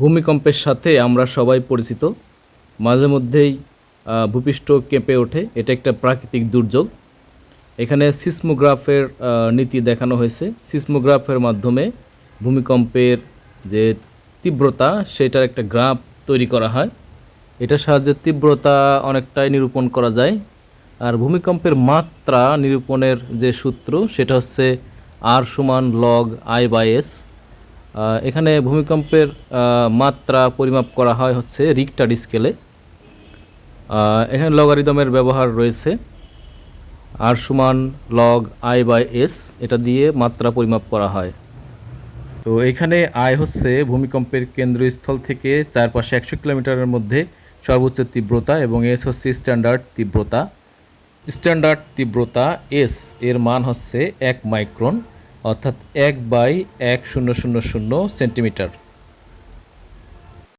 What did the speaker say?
ভূমিকম্পের সাথে আমরা সবাই পরিচিত। মাঝে মধ্যেই ভূপৃষ্ঠ কেঁপে ওঠে। এটা একটা প্রাকৃতিক দুর্যোগ। এখানে সিসমোগ্রাফের নীতি দেখানো হয়েছে। সিসমোগ্রাফের মাধ্যমে ভূমিকম্পের যে তীব্রতা, সেটার একটা গ্রাফ তৈরি করা হয়। এটার সাহায্যে তীব্রতা অনেকটাই নিরূপণ করা যায়। আর ভূমিকম্পের মাত্রা নিরূপণের যে সূত্র, সেটা হচ্ছে আর সমান লগ আই বাই এস এখানে ভূমিকম্পের মাত্রা পরিমাপ করা হয় হচ্ছে রিক্টার স্কেলে। এখানে লগারিদমের ব্যবহার রয়েছে। আর সমান লগ আই বাই এস এটা দিয়ে মাত্রা পরিমাপ করা হয়। তো এখানে আয় হচ্ছে ভূমিকম্পের কেন্দ্রস্থল থেকে চারপাশে একশো কিলোমিটারের মধ্যে সর্বোচ্চ তীব্রতা এবং এস হচ্ছে স্ট্যান্ডার্ড তীব্রতা। স্ট্যান্ডার্ড তীব্রতা এস এর মান হচ্ছে এক মাইক্রন অর্থাৎ এক বাই এক শূন্য শূন্য শূন্য সেন্টিমিটার।